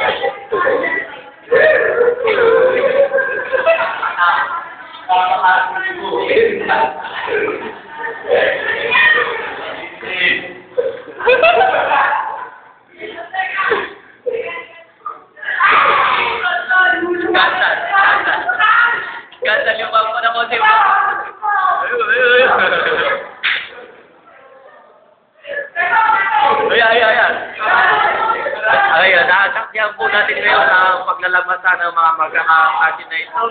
Thank you. Po natin ngayon ang paglalabasan ng mga magkakakasin na ito.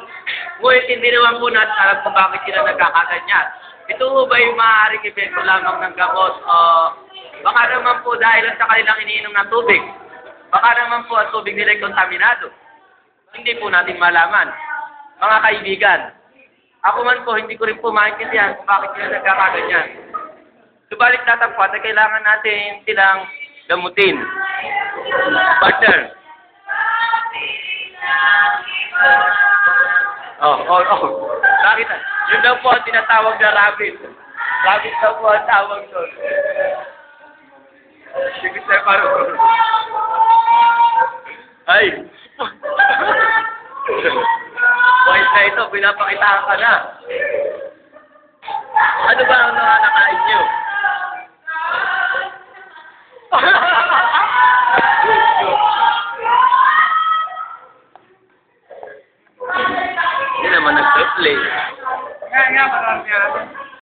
Ngunit hindi naman po natin alam kung bakit sila nagkakaganyan. Ito po ba yung maaaring epekto lamang ng gamot o baka naman po dahil sa kanilang iniinom ng tubig. Baka naman po ang tubig nila ay kontaminado. Hindi po natin malaman. Mga kaibigan, ako man po hindi ko rin po maintindihan kung bakit sila nagkakaganyan. Subalit tatapwat ay kailangan natin silang gamutin. Partner. Oh, oh. Bakit? Yun daw po ang tinatawag na rabbit. Rabbit daw po ang tawag doon. Sige, sir, parang. Ay! White na ito, pinapakitaan ka na. Ano ba ang niyo? Wesley. Ya, ya, benar, ya.